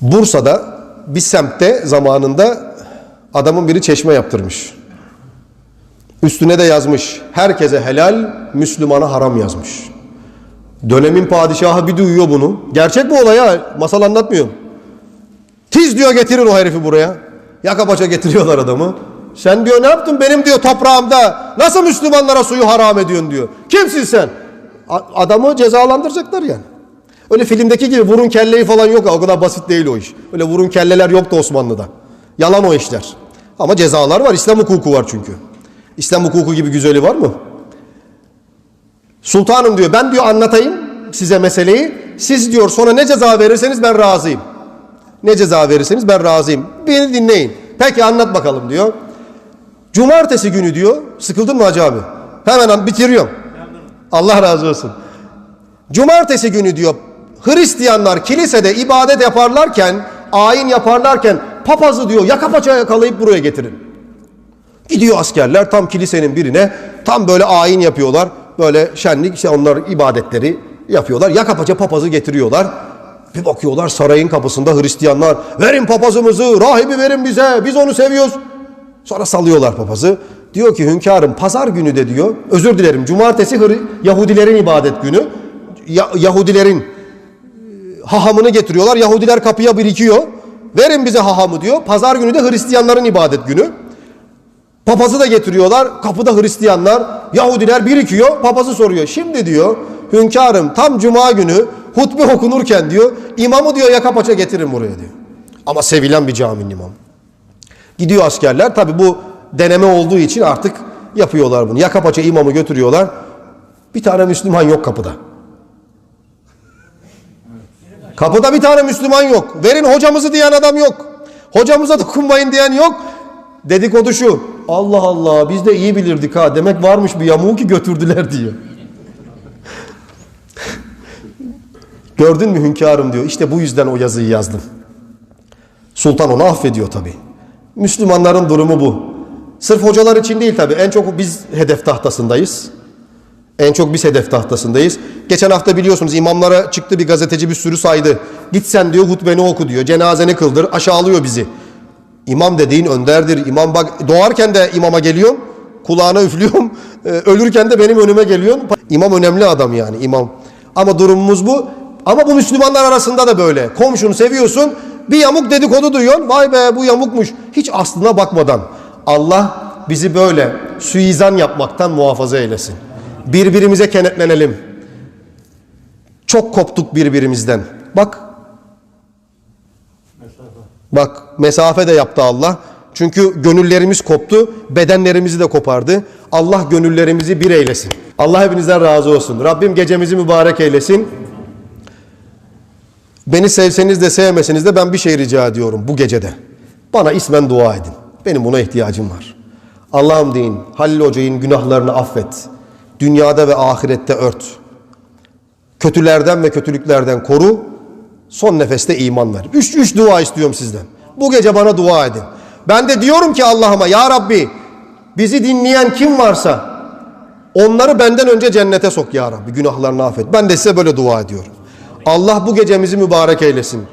Bursa'da bir semtte zamanında adamın biri çeşme yaptırmış. Üstüne de yazmış. Herkese helal, Müslümana haram yazmış. Dönemin padişahı bir duyuyor bunu. Gerçek bu olay ha. Masal anlatmıyorum. Tiz diyor getirin o herifi buraya. Yaka paça getiriyorlar adamı. Sen diyor ne yaptın benim diyor toprağımda. Nasıl Müslümanlara suyu haram ediyorsun diyor. Kimsin sen? Adamı cezalandıracaklar yani. Öyle filmdeki gibi vurun kelleyi falan yok. O kadar basit değil o iş. Öyle vurun kelleler yoktu Osmanlı'da. Yalan o işler. Ama cezalar var. İslam hukuku var çünkü. İslam hukuku gibi güzeli var mı? Sultanım diyor ben diyor anlatayım size meseleyi. Siz diyor sonra ne ceza verirseniz ben razıyım. Ne ceza verirseniz ben razıyım. Beni dinleyin. Peki anlat bakalım diyor. Cumartesi günü diyor. Sıkıldın mı Hacı abi? Hemen bitiriyorum. Allah razı olsun. Cumartesi günü diyor Hristiyanlar kilisede ibadet yaparlarken, ayin yaparlarken papazı diyor yaka paça yakalayıp buraya getirin. Gidiyor askerler tam kilisenin birine tam böyle ayin yapıyorlar. Böyle şenlik işte onlar ibadetleri yapıyorlar. Yaka paça papazı getiriyorlar. Bir bakıyorlar sarayın kapısında Hristiyanlar verin papazımızı rahibi verin bize biz onu seviyoruz. Sonra salıyorlar papazı. Diyor ki hünkârım pazar günü de diyor özür dilerim cumartesi Yahudilerin ibadet günü. Ya- Yahudilerin hahamını getiriyorlar. Yahudiler kapıya birikiyor. Verin bize hahamı diyor. Pazar günü de Hristiyanların ibadet günü. Papazı da getiriyorlar. Kapıda Hristiyanlar, Yahudiler birikiyor. Papazı soruyor. Şimdi diyor hünkârım tam cuma günü hutbe okunurken diyor imamı diyor yaka paça getirin buraya diyor. Ama sevilen bir caminin imamı. Gidiyor askerler. Tabi bu deneme olduğu için artık yapıyorlar bunu. Yaka paça imamı götürüyorlar. Bir tane Müslüman yok kapıda. Kapıda bir tane Müslüman yok. Verin hocamızı diyen adam yok. Hocamıza dokunmayın diyen yok. Dedikodu şu. Allah Allah biz de iyi bilirdik ha. Demek varmış bir yamuğu ki götürdüler diyor. Gördün mü hünkârım diyor. İşte bu yüzden o yazıyı yazdım. Sultan onu affediyor tabi. Müslümanların durumu bu. Sırf hocalar için değil tabi. En çok biz hedef tahtasındayız. En çok biz hedef tahtasındayız. Geçen hafta biliyorsunuz imamlara çıktı bir gazeteci bir sürü saydı. Git sen diyor hutbeni oku diyor. Cenazeni kıldır. Aşağılıyor bizi. İmam dediğin önderdir. İmam bak doğarken de imama geliyorum. Kulağına üflüyorum. Ee, Ölürken de benim önüme geliyorsun. İmam önemli adam yani imam. Ama durumumuz bu. Ama bu Müslümanlar arasında da böyle. Komşunu seviyorsun. Bir yamuk dedikodu duyuyorsun. Vay be bu yamukmuş. Hiç aslına bakmadan. Allah bizi böyle suizan yapmaktan muhafaza eylesin. Birbirimize kenetlenelim. Çok koptuk birbirimizden. Bak Bak mesafe de yaptı Allah. Çünkü gönüllerimiz koptu, bedenlerimizi de kopardı. Allah gönüllerimizi bir eylesin. Allah hepinizden razı olsun. Rabbim gecemizi mübarek eylesin. Beni sevseniz de sevmeseniz de ben bir şey rica ediyorum bu gecede. Bana ismen dua edin. Benim buna ihtiyacım var. Allah'ım deyin Halil Hoca'nın günahlarını affet. Dünyada ve ahirette ört. Kötülerden ve kötülüklerden koru. Son nefeste iman ver. Üç, üç dua istiyorum sizden. Bu gece bana dua edin. Ben de diyorum ki Allah'ıma ya Rabbi bizi dinleyen kim varsa onları benden önce cennete sok ya Rabbi. Günahlarını affet. Ben de size böyle dua ediyorum. Allah bu gecemizi mübarek eylesin.